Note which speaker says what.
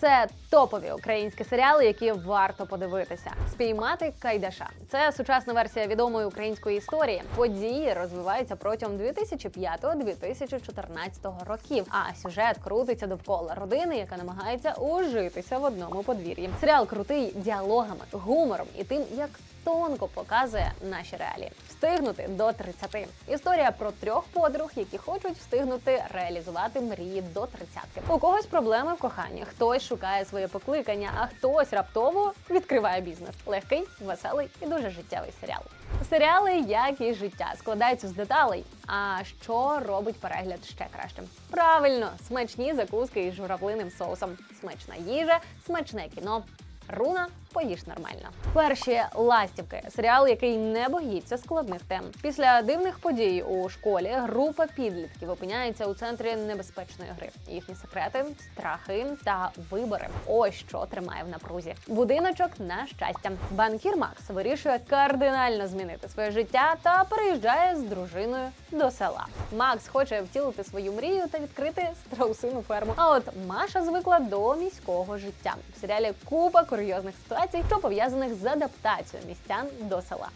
Speaker 1: Це топові українські серіали, які варто подивитися. Спіймати Кайдаша. Це сучасна версія відомої української історії. Події розвиваються протягом 2005-2014 років. А сюжет крутиться довкола родини, яка намагається ужитися в одному подвір'ї. Серіал крутий діалогами, гумором і тим, як тонко показує наші реалії. Встигнути до 30. Історія про трьох подруг, які хочуть встигнути реалізувати мрії до 30-ки. У когось проблеми в коханні, хтось шукає своє покликання, а хтось раптово відкриває бізнес. Легкий, веселий і дуже життєвий серіал. Серіали, як і життя, складаються з деталей. А що робить перегляд ще кращим? Правильно, смачні закуски із журавлиним соусом, смачна їжа, смачне кіно. Руна поїж нормально. Перші ластівки серіал, який не боїться складних тем. Після дивних подій у школі група підлітків опиняється у центрі небезпечної гри. Їхні секрети, страхи та вибори. Ось що тримає в напрузі. Будиночок на щастя. Банкір Макс вирішує кардинально змінити своє життя та переїжджає з дружиною до села. Макс хоче втілити свою мрію та відкрити страусину ферму. А от Маша звикла до міського життя. В серіалі купа курйозних ситуацій, що пов'язаних з адаптацією містян до села.